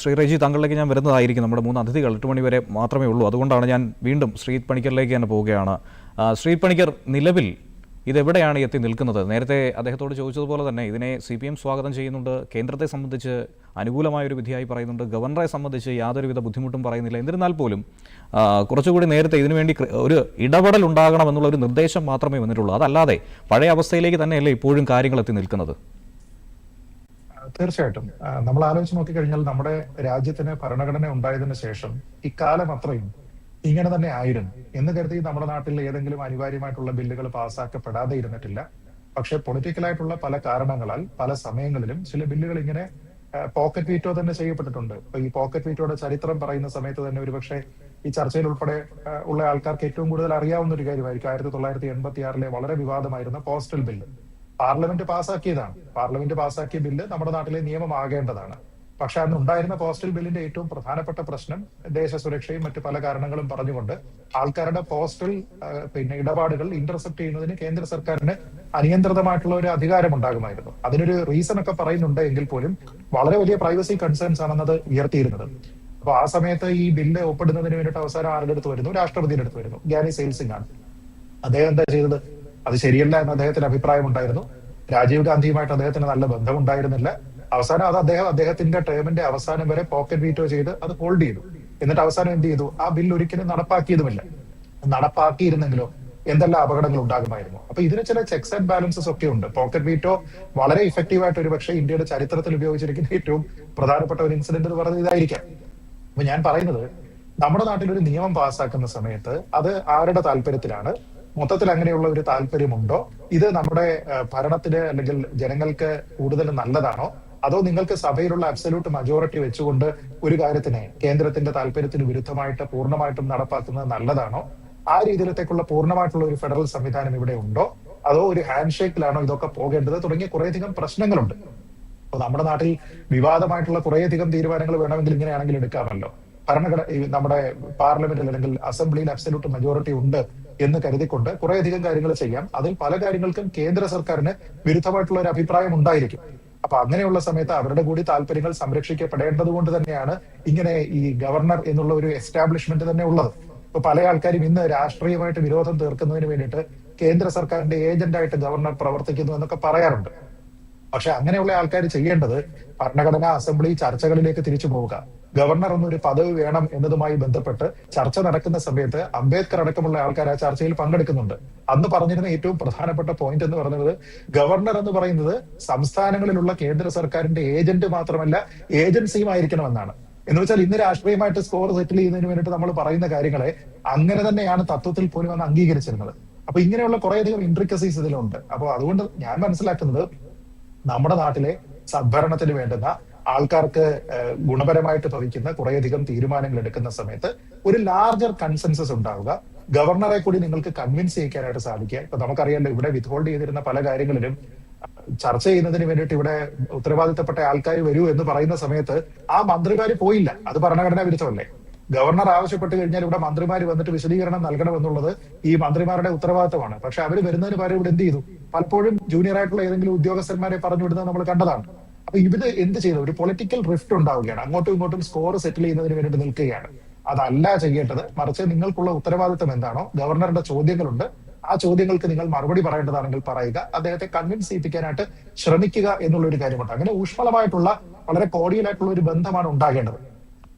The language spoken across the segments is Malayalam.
ശ്രീ റെജി താങ്കളിലേക്ക് ഞാൻ വരുന്നതായിരിക്കും. നമ്മുടെ മൂന്ന് അതിഥികൾ എട്ട് മണി വരെ മാത്രമേ ഉള്ളൂ. അതുകൊണ്ടാണ് ഞാൻ വീണ്ടും ശ്രീ പണിക്കറിലേക്ക് തന്നെ പോവുകയാണ്. ശ്രീ പണിക്കർ നിലവിൽ ഇതെവിടെയാണ് എത്തി നിൽക്കുന്നത്? നേരത്തെ അദ്ദേഹത്തോട് ചോദിച്ചതുപോലെ തന്നെ ഇതിനെ സി പി എം സ്വാഗതം ചെയ്യുന്നുണ്ട്. കേന്ദ്രത്തെ സംബന്ധിച്ച് അനുകൂലമായൊരു വിധിയായി പറയുന്നുണ്ട്. ഗവർണറെ സംബന്ധിച്ച് യാതൊരുവിധ ബുദ്ധിമുട്ടും പറയുന്നില്ല. എന്നിരുന്നാൽ പോലും കുറച്ചുകൂടി നേരത്തെ ഇതിനുവേണ്ടി ഒരു ഇടപെടൽ ഉണ്ടാകണമെന്നുള്ള ഒരു നിർദ്ദേശം മാത്രമേ വന്നിട്ടുള്ളൂ. അതല്ലാതെ പഴയ അവസ്ഥയിലേക്ക് തന്നെയല്ലേ ഇപ്പോഴും കാര്യങ്ങൾ എത്തി നിൽക്കുന്നത്? തീർച്ചയായിട്ടും. നമ്മൾ ആലോചിച്ച് നോക്കിക്കഴിഞ്ഞാൽ നമ്മുടെ രാജ്യത്തിന് ഭരണഘടന ഉണ്ടായതിനു ശേഷം ഇക്കാലം അത്രയും ഇങ്ങനെ തന്നെ ആയിരുന്നു. എന്ന് കരുതി നമ്മുടെ നാട്ടിൽ ഏതെങ്കിലും അനിവാര്യമായിട്ടുള്ള ബില്ലുകൾ പാസ്സാക്കപ്പെടാതെ ഇരുന്നിട്ടില്ല. പക്ഷെ പൊളിറ്റിക്കലായിട്ടുള്ള പല കാരണങ്ങളാൽ പല സമയങ്ങളിലും ചില ബില്ലുകൾ ഇങ്ങനെ പോക്കറ്റ് വീറ്റോ തന്നെ ചെയ്യപ്പെട്ടിട്ടുണ്ട്. ഇപ്പൊ ഈ പോക്കറ്റ് വീറ്റോയുടെ ചരിത്രം പറയുന്ന സമയത്ത് തന്നെ ഒരുപക്ഷെ ഈ ചർച്ചയിൽ ഉൾപ്പെടെ ഉള്ള ആൾക്കാർക്ക് ഏറ്റവും കൂടുതൽ അറിയാവുന്ന ഒരു കാര്യമായിരിക്കും ആയിരത്തി തൊള്ളായിരത്തി എൺപത്തി ആറിലെ വളരെ വിവാദമായിരുന്ന പോസ്റ്റൽ ബില്ല്. പാർലമെന്റ് പാസ്സാക്കിയതാണ്. പാർലമെന്റ് പാസ്സാക്കിയ ബില്ല് നമ്മുടെ നാട്ടിലെ നിയമമാകേണ്ടതാണ്. പക്ഷെ അന്ന് ഉണ്ടായിരുന്ന പോസ്റ്റൽ ബില്ലിന്റെ ഏറ്റവും പ്രധാനപ്പെട്ട പ്രശ്നം ദേശ സുരക്ഷയും മറ്റു പല കാരണങ്ങളും പറഞ്ഞുകൊണ്ട് ആൾക്കാരുടെ പോസ്റ്റൽ പിന്നെ ഇടപാടുകൾ ഇന്റർസെപ്റ്റ് ചെയ്യുന്നതിന് കേന്ദ്ര സർക്കാരിന് അനിയന്ത്രിതമായിട്ടുള്ള ഒരു അധികാരം ഉണ്ടാകുമായിരുന്നു അതിനൊരു റീസൺ ഒക്കെ പറയുന്നുണ്ട് എങ്കിൽ പോലും വളരെ വലിയ പ്രൈവസി കൺസേൺസ് ആണെന്നത് ഉയർത്തിയിരുന്നത്. അപ്പൊ ആ സമയത്ത് ഈ ബില്ല് ഒപ്പിടുന്നതിന് വേണ്ടിയിട്ട് അവസാനം ആരുടെ അടുത്ത് വരുന്നു? രാഷ്ട്രപതിയുടെ അടുത്ത് വരുന്നു. ഗ്യാനി സെയിൽസിംഗ് ആണ്. അദ്ദേഹം എന്താ ചെയ്തത്? അത് ശരിയല്ല എന്ന് അദ്ദേഹത്തിന് അഭിപ്രായം ഉണ്ടായിരുന്നു. രാജീവ് ഗാന്ധിയുമായിട്ട് അദ്ദേഹത്തിന് നല്ല ബന്ധമുണ്ടായിരുന്നില്ല. അവസാനം അത് അദ്ദേഹം അദ്ദേഹത്തിന്റെ ടേമിന്റെ അവസാനം വരെ പോക്കറ്റ് വീറ്റോ ചെയ്ത് അത് ഹോൾഡ് ചെയ്തു. എന്നിട്ട് അവസാനം എന്ത് ചെയ്തു? ആ ബിൽ ഒരിക്കലും നടപ്പാക്കിയതുമില്ല. നടപ്പാക്കിയിരുന്നെങ്കിലോ എന്തെല്ലാം അപകടങ്ങൾ ഉണ്ടാകുമായിരുന്നു. അപ്പൊ ഇതിന് ചില ചെക്സ് ആൻഡ് ബാലൻസസ് ഒക്കെ ഉണ്ട്. പോക്കറ്റ് വീറ്റോ വളരെ ഇഫക്റ്റീവ് ആയിട്ട് ഒരു പക്ഷേ ഇന്ത്യയുടെ ചരിത്രത്തിൽ ഉപയോഗിച്ചിരിക്കുന്ന ഏറ്റവും പ്രധാനപ്പെട്ട ഒരു ഇൻസിഡന്റ് എന്ന് പറയുന്നത് ഇതായിരിക്കാം. അപ്പൊ ഞാൻ പറയുന്നത് നമ്മുടെ നാട്ടിൽ ഒരു നിയമം പാസ്സാക്കുന്ന സമയത്ത് അത് ആരുടെ താല്പര്യത്തിലാണ്? മൊത്തത്തിൽ അങ്ങനെയുള്ള ഒരു താല്പര്യമുണ്ടോ? ഇത് നമ്മുടെ ഭരണത്തിന് അല്ലെങ്കിൽ ജനങ്ങൾക്ക് കൂടുതൽ നല്ലതാണോ? അതോ നിങ്ങൾക്ക് സഭയിലുള്ള അബ്സല്യൂട്ട് മജോറിറ്റി വെച്ചുകൊണ്ട് ഒരു കാര്യത്തിനെ കേന്ദ്രത്തിന്റെ താല്പര്യത്തിന് വിരുദ്ധമായിട്ട് പൂർണമായിട്ടും നടപ്പാക്കുന്നത് നല്ലതാണോ? ആ രീതിയിലത്തേക്കുള്ള പൂർണമായിട്ടുള്ള ഒരു ഫെഡറൽ സംവിധാനം ഇവിടെ ഉണ്ടോ? അതോ ഒരു ഹാൻഡ് ഷേക്കിലാണോ ഇതൊക്കെ പോകേണ്ടത്? തുടങ്ങിയ കുറേയധികം പ്രശ്നങ്ങളുണ്ട്. അപ്പൊ നമ്മുടെ നാട്ടിൽ വിവാദമായിട്ടുള്ള കുറേയധികം തീരുമാനങ്ങൾ വേണമെങ്കിൽ ഇങ്ങനെയാണെങ്കിൽ എടുക്കാമല്ലോ. ഭരണഘടന നമ്മുടെ പാർലമെന്റിൽ അല്ലെങ്കിൽ അസംബ്ലിയിൽ അബ്സല്യൂട്ട് മെജോറിറ്റി ഉണ്ട് എന്ന് കരുതിക്കൊണ്ട് കുറേയധികം കാര്യങ്ങൾ ചെയ്യാം. അതിൽ പല കാര്യങ്ങൾക്കും കേന്ദ്ര സർക്കാരിന് വിരുദ്ധമായിട്ടുള്ള ഒരു അഭിപ്രായം ഉണ്ടായിരിക്കും. അപ്പൊ അങ്ങനെയുള്ള സമയത്ത് അവരുടെ കൂടി താല്പര്യങ്ങൾ സംരക്ഷിക്കപ്പെടേണ്ടത് കൊണ്ട് തന്നെയാണ് ഇങ്ങനെ ഈ ഗവർണർ എന്നുള്ള ഒരു എസ്റ്റാബ്ലിഷ്മെന്റ് തന്നെ ഉള്ളത്. ഇപ്പൊ പല ആൾക്കാരും ഇന്ന് രാഷ്ട്രീയമായിട്ട് വിരോധം തീർക്കുന്നതിന് വേണ്ടിയിട്ട് കേന്ദ്ര സർക്കാരിന്റെ ഏജന്റായിട്ട് ഗവർണർ പ്രവർത്തിക്കുന്നു എന്നൊക്കെ പറയാറുണ്ട്. പക്ഷെ അങ്ങനെയുള്ള ആൾക്കാർ ചെയ്യേണ്ടത് ഭരണഘടനാ അസംബ്ലി ചർച്ചകളിലേക്ക് തിരിച്ചു പോവുക. ഗവർണർ എന്നൊരു പദവി വേണം എന്നതുമായി ബന്ധപ്പെട്ട് ചർച്ച നടക്കുന്ന സമയത്ത് അംബേദ്കർ അടക്കമുള്ള ആൾക്കാർ ആ ചർച്ചയിൽ പങ്കെടുക്കുന്നുണ്ട്. അന്ന് പറഞ്ഞിരുന്ന ഏറ്റവും പ്രധാനപ്പെട്ട പോയിന്റ് എന്ന് പറയുന്നത് ഗവർണർ എന്ന് പറയുന്നത് സംസ്ഥാനങ്ങളിലുള്ള കേന്ദ്ര സർക്കാരിന്റെ ഏജന്റ് മാത്രമല്ല ഏജൻസിയും ആയിരിക്കണമെന്നാണ് എന്ന് വെച്ചാൽ ഇന്ന് രാഷ്ട്രീയമായിട്ട് സ്കോർ സെറ്റിൽ ചെയ്യുന്നതിന് വേണ്ടിയിട്ട് നമ്മൾ പറയുന്ന കാര്യങ്ങളെ അങ്ങനെ തന്നെയാണ് തത്വത്തിൽ പോലും അന്ന് അംഗീകരിച്ചിരുന്നത്. അപ്പൊ ഇങ്ങനെയുള്ള കുറേയധികം ഇൻട്രിക്കസീസ് ഇതിലുണ്ട്. അപ്പോൾ അതുകൊണ്ട് ഞാൻ മനസ്സിലാക്കുന്നത് നമ്മുടെ നാട്ടിലെ സദ്ഭരണത്തിന് വേണ്ടുന്ന ആൾക്കാർക്ക് ഗുണപരമായിട്ട് ഭവിക്കുന്ന കുറേയധികം തീരുമാനങ്ങൾ എടുക്കുന്ന സമയത്ത് ഒരു ലാർജർ കൺസെൻസസ് ഉണ്ടാവുക. ഗവർണറെ കൂടി നിങ്ങൾക്ക് കൺവിൻസ് ചെയ്യിക്കാനായിട്ട് സാധിക്കുക. ഇപ്പൊ നമുക്കറിയാലോ ഇവിടെ വിത്ത്ഹോൾഡ് ചെയ്തിരുന്ന പല കാര്യങ്ങളിലും ചർച്ച ചെയ്യുന്നതിന് വേണ്ടിയിട്ട് ഇവിടെ ഉത്തരവാദിത്തപ്പെട്ട ആൾക്കാർ വരൂ എന്ന് പറയുന്ന സമയത്ത് ആ മന്ത്രിമാര് പോയില്ല. അത് ഭരണഘടനാ വിരുദ്ധമല്ലേ? ഗവർണർ ആവശ്യപ്പെട്ട് കഴിഞ്ഞാൽ ഇവിടെ മന്ത്രിമാര് വന്നിട്ട് വിശദീകരണം നൽകണമെന്നുള്ളത് ഈ മന്ത്രിമാരുടെ ഉത്തരവാദിത്തമാണ്. പക്ഷെ അവർ വരുന്നതിന് പകരം ഇവിടെ എന്ത് ചെയ്തു? പലപ്പോഴും ജൂനിയർ ആയിട്ടുള്ള ഏതെങ്കിലും ഉദ്യോഗസ്ഥന്മാരെ പറഞ്ഞു വിടുന്നത് നമ്മൾ കണ്ടതാണ്. അപ്പൊ ഇവർ എന്ത് ചെയ്തു? ഒരു പൊളിറ്റിക്കൽ റിഫ്റ്റ് ഉണ്ടാവുകയാണ്. അങ്ങോട്ടും ഇങ്ങോട്ടും സ്കോർ സെറ്റിൽ ചെയ്യുന്നതിന് വേണ്ടി നിൽക്കുകയാണ്. അതല്ല ചെയ്യേണ്ടത്. മറിച്ച് നിങ്ങൾക്കുള്ള ഉത്തരവാദിത്തം എന്താണോ ഗവർണറുടെ ചോദ്യങ്ങളുണ്ട്. ആ ചോദ്യങ്ങൾക്ക് നിങ്ങൾ മറുപടി പറയേണ്ടതാണെങ്കിൽ പറയുക. അദ്ദേഹത്തെ കൺവിൻസ് ചെയ്യിപ്പിക്കാനായിട്ട് ശ്രമിക്കുക എന്നുള്ള ഒരു കാര്യമുണ്ട്. അങ്ങനെ ഊഷ്മളമായിട്ടുള്ള വളരെ കോടിയലായിട്ടുള്ള ഒരു ബന്ധമാണ് ഉണ്ടാകേണ്ടത്.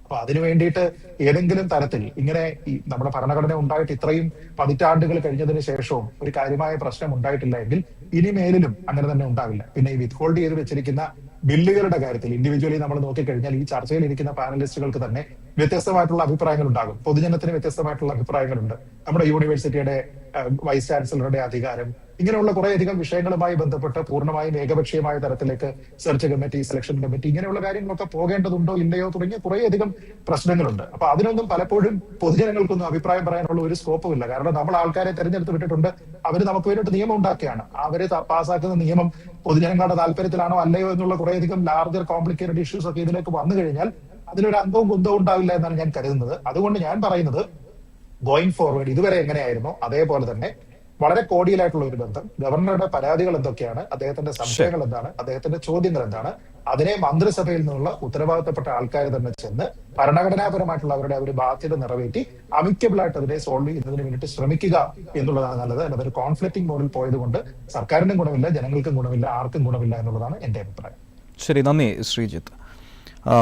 അപ്പൊ അതിനു വേണ്ടിയിട്ട് ഏതെങ്കിലും തരത്തിൽ ഇങ്ങനെ ഈ നമ്മുടെ ഭരണഘടന ഉണ്ടായിട്ട് ഇത്രയും പതിറ്റാണ്ടുകൾ കഴിഞ്ഞതിന് ശേഷവും ഒരു കാര്യമായ പ്രശ്നം ഉണ്ടായിട്ടില്ല എങ്കിൽ ഇനി മേലിലും അങ്ങനെ തന്നെ ഉണ്ടാവില്ല. പിന്നെ ഈ വിത്ത്ഹോൾഡ് ചെയ്ത് വെച്ചിരിക്കുന്ന ബില്ലുകളുടെ കാര്യത്തിൽ ഇൻഡിവിജ്വലി നമ്മൾ നോക്കിക്കഴിഞ്ഞാൽ ഈ ചർച്ചയിൽ ഇരിക്കുന്ന പാനലിസ്റ്റുകൾക്ക് തന്നെ വ്യത്യസ്തമായിട്ടുള്ള അഭിപ്രായങ്ങൾ ഉണ്ടാകും പൊതുജനത്തിന് വ്യത്യസ്തമായിട്ടുള്ള അഭിപ്രായങ്ങളുണ്ട്. നമ്മുടെ യൂണിവേഴ്സിറ്റിയുടെ വൈസ് ചാൻസലറുടെ അധികാരം ഇങ്ങനെയുള്ള കുറേയധികം വിഷയങ്ങളുമായി ബന്ധപ്പെട്ട് പൂർണമായും ഏകപക്ഷീയമായ തരത്തിലേക്ക് സെർച്ച് കമ്മിറ്റി സെലക്ഷൻ കമ്മിറ്റി ഇങ്ങനെയുള്ള കാര്യങ്ങളൊക്കെ പോകേണ്ടതുണ്ടോ ഇല്ലയോ തുടങ്ങിയ കുറേയധികം പ്രശ്നങ്ങളുണ്ട്. അപ്പൊ അതിനൊന്നും പലപ്പോഴും പൊതുജനങ്ങൾക്കൊന്നും അഭിപ്രായം പറയാനുള്ള ഒരു സ്കോപ്പും ഇല്ല. കാരണം നമ്മൾ ആൾക്കാരെ തെരഞ്ഞെടുത്ത് വിട്ടിട്ടുണ്ട്. അവർ നമുക്ക് വേണ്ടിയിട്ട് നിയമം ഉണ്ടാക്കുകയാണ്. അവർ പാസ്സാക്കുന്ന നിയമം പൊതുജനങ്ങളുടെ താല്പര്യത്തിലാണോ അല്ലയോ എന്നുള്ള കുറേയധികം ലാർജർ കോംപ്ലിക്കേറ്റഡ് ഇഷ്യൂസ് ഒക്കെ ഇതിലേക്ക് വന്നു കഴിഞ്ഞാൽ അതിനൊരു അന്തവും കുന്തവും ഉണ്ടാവില്ല എന്നാണ് ഞാൻ കരുതുന്നത്. അതുകൊണ്ട് ഞാൻ പറയുന്നത് ഗോയിങ് ഫോർവേഡ് ഇതുവരെ എങ്ങനെയായിരുന്നു അതേപോലെ തന്നെ വളരെ കോടിയലായിട്ടുള്ള ഒരു ബന്ധം. ഗവർണറുടെ പരാതികൾ എന്തൊക്കെയാണ്? അദ്ദേഹത്തിന്റെ സംശയങ്ങൾ എന്താണ്? അദ്ദേഹത്തിന്റെ ചോദ്യങ്ങൾ എന്താണ്? അതിനെ മന്ത്രിസഭയിൽ നിന്നുള്ള ഉത്തരവാദിത്തപ്പെട്ട ആൾക്കാർ തന്നെ ചെന്ന് ഭരണഘടനാപരമായിട്ടുള്ള അവരുടെ ഒരു ബാധ്യത നിറവേറ്റി അമിക്കബിൾ ആയിട്ട് അതിനെ സോൾവ് ചെയ്യുന്നതിന് വേണ്ടിയിട്ട് ശ്രമിക്കുക എന്നുള്ളതാണ് നല്ലത്. അല്ലാതെ ഒരു കോൺഫ്ലിക്റ്റിംഗ് മോഡിൽ പോയതുകൊണ്ട് സർക്കാരിനും ഗുണമില്ല ജനങ്ങൾക്കും ഗുണമില്ല ആർക്കും ഗുണമില്ല എന്നുള്ളതാണ് എന്റെ അഭിപ്രായം. ശരി നന്ദി ശ്രീജിത്ത്. ആ,